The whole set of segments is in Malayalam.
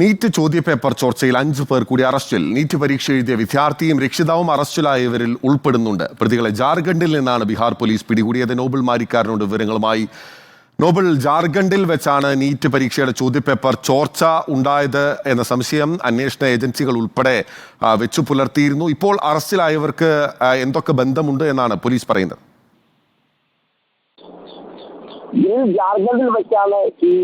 നീറ്റ് ചോദ്യപേപ്പർ ചോർച്ചയിൽ അഞ്ചു പേർ കൂടി അറസ്റ്റിൽ. നീറ്റ് പരീക്ഷ എഴുതിയ വിദ്യാർത്ഥിയും രക്ഷിതാവും അറസ്റ്റിലായവരിൽ ഉൾപ്പെടുന്നുണ്ട്. പ്രതികളെ ജാർഖണ്ഡിൽ നിന്നാണ് ബീഹാർ പോലീസ് പിടികൂടിയത്. നോബൽ മാരിക്കാരനോട് വിവരങ്ങളുമായി. നോബൽ ജാർഖണ്ഡിൽ വെച്ചാണ് നീറ്റ് പരീക്ഷയുടെ ചോദ്യപേപ്പർ ചോർച്ച ഉണ്ടായത് എന്ന സംശയം അന്വേഷണ ഏജൻസികൾ ഉൾപ്പെടെ വെച്ചു പുലർത്തിയിരുന്നു. ഇപ്പോൾ അറസ്റ്റിലായവർക്ക് എന്തൊക്കെ ബന്ധമുണ്ട് എന്നാണ് പോലീസ് പറയുന്നത്? ജാർഖണ്ഡിൽ വെച്ചാണ് ഈ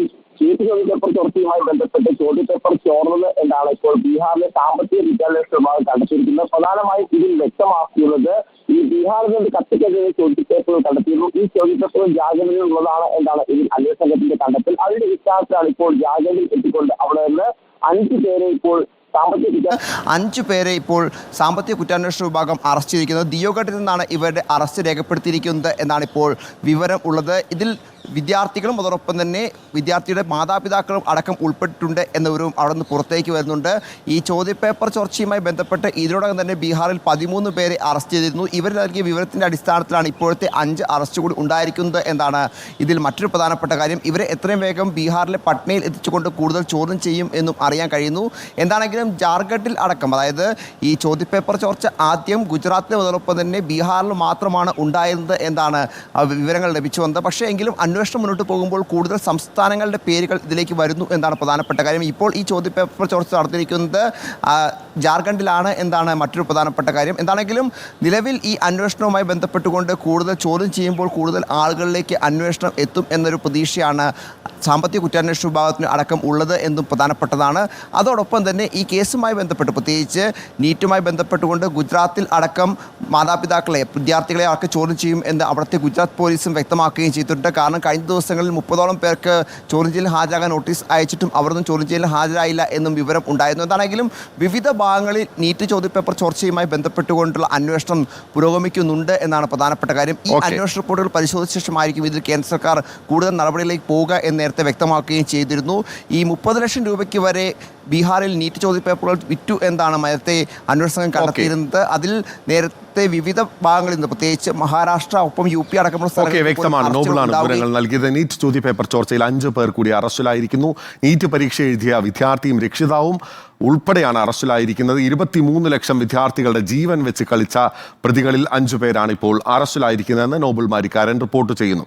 നീറ്റ് ചോദ്യപേപ്പർ ചോർച്ചയുമായി ബന്ധപ്പെട്ട് ചോദ്യപേപ്പർ ചോർന്നത് എന്നാണ് ഇപ്പോൾ ബീഹാറിലെ സാമ്പത്തിക വിദ്യാഭ്യാസ വിഭാഗം കണ്ടെത്തിയിരിക്കുന്നത്. പ്രധാനമായും ഇതിൽ വ്യക്തമാക്കിയുള്ളത് ഈ ബീഹാറിൽ നിന്ന് കത്തിക്കെതിരെ ചോദ്യപേപ്പറുകൾ കണ്ടെത്തിയിരുന്നു. ഈ ചോദ്യപേപ്പർ ജാഗ്രതയിൽ ഉള്ളതാണ് എന്നാണ് ഇതിൽ അന്വേഷണ സംഘത്തിന്റെ കണ്ടെത്തൽ. അതിന്റെ വിശ്വാസത്തിലാണ് ഇപ്പോൾ ജാഗ്രതയിൽ എത്തിക്കൊണ്ട് അവിടെ നിന്ന് അഞ്ചു പേരെ ഇപ്പോൾ അഞ്ചു പേരെ ഇപ്പോൾ സാമ്പത്തിക കുറ്റാന്വേഷണ വിഭാഗം അറസ്റ്റ് ചെയ്തിരിക്കുന്നത് ദിയോഗട്ടിൽ നിന്നാണ് ഇവരുടെ അറസ്റ്റ് രേഖപ്പെടുത്തിയിരിക്കുന്നത് എന്നാണ് ഇപ്പോൾ വിവരം ഉള്ളത്. ഇതിൽ വിദ്യാർത്ഥികളും അതോടൊപ്പം തന്നെ വിദ്യാർത്ഥിയുടെ മാതാപിതാക്കളും അടക്കം ഉൾപ്പെട്ടിട്ടുണ്ട് എന്ന അവിടെ നിന്ന് പുറത്തേക്ക് വരുന്നുണ്ട്. ഈ ചോദ്യപേപ്പർ ചോർച്ചയുമായി ബന്ധപ്പെട്ട് ഇതിനോടകം തന്നെ ബീഹാറിൽ പതിമൂന്ന് പേരെ അറസ്റ്റ് ചെയ്തിരുന്നു. ഇവർ നൽകിയ വിവരത്തിന്റെ അടിസ്ഥാനത്തിലാണ് ഇപ്പോഴത്തെ അഞ്ച് അറസ്റ്റ് കൂടി ഉണ്ടായിരിക്കുന്നത് എന്നാണ് ഇതിൽ മറ്റൊരു പ്രധാനപ്പെട്ട കാര്യം. ഇവരെ എത്രയും വേഗം ബീഹാറിലെ പട്നയിൽ എത്തിച്ചുകൊണ്ട് കൂടുതൽ ചോദ്യം ചെയ്യും എന്നും അറിയാൻ കഴിയുന്നു. എന്താണെങ്കിലും ജാർഖണ്ഡിൽ അടക്കം അതായത് ഈ ചോദ്യപേപ്പർ ചോർച്ച ആദ്യം ഗുജറാത്തിലും അതോടൊപ്പം തന്നെ ബീഹാറിൽ മാത്രമാണ് ഉണ്ടായിരുന്നത് എന്നാണ് വിവരങ്ങൾ ലഭിച്ചു വന്നത്. പക്ഷേ എങ്കിലും അന്വേഷണം മുന്നോട്ട് പോകുമ്പോൾ കൂടുതൽ സംസ്ഥാനങ്ങളുടെ പേരുകൾ ഇതിലേക്ക് വരുന്നു എന്നാണ് പ്രധാനപ്പെട്ട കാര്യം. ഇപ്പോൾ ഈ ചോദ്യപേപ്പർ ചോർച്ച നടത്തിയിരിക്കുന്നത് ജാർഖണ്ഡിലാണ് എന്നാണ് മറ്റൊരു പ്രധാനപ്പെട്ട കാര്യം. എന്താണെങ്കിലും നിലവിൽ ഈ അന്വേഷണവുമായി ബന്ധപ്പെട്ടുകൊണ്ട് കൂടുതൽ ചോദ്യം ചെയ്യുമ്പോൾ കൂടുതൽ ആളുകളിലേക്ക് അന്വേഷണം എത്തും എന്നൊരു പ്രതീക്ഷയാണ് സാമ്പത്തിക കുറ്റാന്വേഷണ വിഭാഗത്തിന് അടക്കം ഉള്ളത് എന്നും പ്രധാനപ്പെട്ടതാണ്. അതോടൊപ്പം തന്നെ ഈ കേസുമായി ബന്ധപ്പെട്ട് പ്രത്യേകിച്ച് നീറ്റുമായി ബന്ധപ്പെട്ടുകൊണ്ട് ഗുജറാത്തിൽ അടക്കം മാതാപിതാക്കളെ വിദ്യാർത്ഥികളെ അടക്കം ചോദ്യം ചെയ്യും എന്ന് അവിടുത്തെ ഗുജറാത്ത് പോലീസും വ്യക്തമാക്കുകയും ചെയ്തിട്ടുണ്ട്. കാരണം കഴിഞ്ഞ ദിവസങ്ങളിൽ മുപ്പതോളം പേർക്ക് ചോദ്യം ചെയ്യൽ ഹാജരാകാൻ നോട്ടീസ് അയച്ചിട്ടും അവരൊന്നും ചോദ്യം ചെയ്യലിൽ ഹാജരായില്ല എന്നും വിവരം ഉണ്ടായിരുന്നു. എന്താണെങ്കിലും വിവിധ ഭാഗങ്ങളിൽ നീറ്റ് ചോദ്യപേപ്പർ ചോർച്ചയുമായി ബന്ധപ്പെട്ടുകൊണ്ടുള്ള അന്വേഷണം പുരോഗമിക്കുന്നുണ്ട് എന്നാണ് പ്രധാനപ്പെട്ട കാര്യം. ഈ അന്വേഷണ റിപ്പോർട്ടുകൾ പരിശോധിച്ച ശേഷമായിരിക്കും ഇതിൽ കേന്ദ്ര സർക്കാർ കൂടുതൽ നടപടികളിലേക്ക് പോവുക എന്ന് നേരത്തെ വ്യക്തമാക്കുകയും ചെയ്തിരുന്നു. ഈ മുപ്പത് ലക്ഷം രൂപയ്ക്ക് വരെ ബീഹാറിൽ നീറ്റ് ചോദ്യപേപ്പറുകൾ വിറ്റു എന്നാണ് നേരത്തെ അന്വേഷണം കണ്ടെത്തിയിരുന്നത്. അതിൽ നേരത്തെ വിവിധ ഭാഗങ്ങളിൽ നിന്ന് പ്രത്യേകിച്ച് മഹാരാഷ്ട്ര ഒപ്പം യു പി അടക്കമുള്ള വ്യക്തമാണ്. നോബിളാണ് വിവരങ്ങൾ നൽകിയത്. നീറ്റ് ചോദ്യപേപ്പർ ചോർച്ചയിൽ അഞ്ച് പേർ കൂടി അറസ്റ്റിലായിരിക്കുന്നു. നീറ്റ് പരീക്ഷ എഴുതിയ വിദ്യാർത്ഥിയും രക്ഷിതാവും ഉൾപ്പെടെയാണ് അറസ്റ്റിലായിരിക്കുന്നത്. ഇരുപത്തിമൂന്ന് ലക്ഷം വിദ്യാർത്ഥികളുടെ ജീവൻ വെച്ച് കളിച്ച പ്രതികളിൽ അഞ്ചു പേരാണ് ഇപ്പോൾ അറസ്റ്റിലായിരിക്കുന്നതെന്ന് നോബിൾ മാരിക്കാരൻ റിപ്പോർട്ട് ചെയ്യുന്നു.